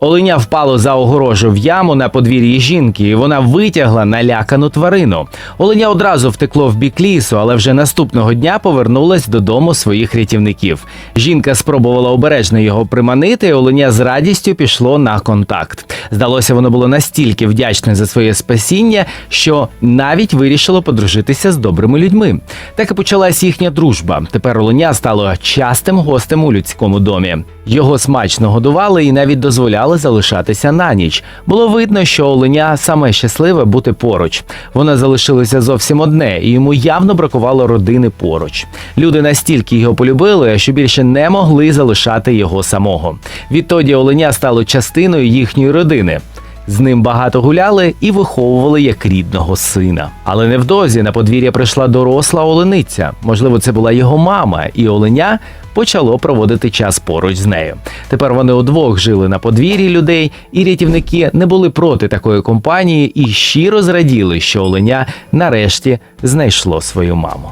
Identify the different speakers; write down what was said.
Speaker 1: Оленя впало за огорожу в яму на подвір'ї жінки, і вона витягла налякану тварину. Оленя одразу втекло в бік лісу, але вже наступного дня повернулась додому своїх рятівників. Жінка спробувала обережно його приманити, і оленя з радістю пішло на контакт. Здалося, воно було настільки вдячне за своє спасіння, що навіть вирішило подружитися з добрими людьми. Так і почалась їхня дружба. Тепер оленя стало частим гостем у людському домі. Його смачно годували і навіть дозволяли залишатися на ніч. Було видно, що оленя саме щасливе бути поруч. Вона залишилася зовсім одне, і йому явно бракувало родини поруч. Люди настільки його полюбили, що більше не могли залишати його самого. Відтоді оленя стало частиною їхньої родини. З ним багато гуляли і виховували як рідного сина. Але невдовзі на подвір'я прийшла доросла олениця. Можливо, це була його мама, і оленя почало проводити час поруч з нею. Тепер вони удвох жили на подвір'ї людей, і рятівники не були проти такої компанії і щиро зраділи, що оленя нарешті знайшло свою маму.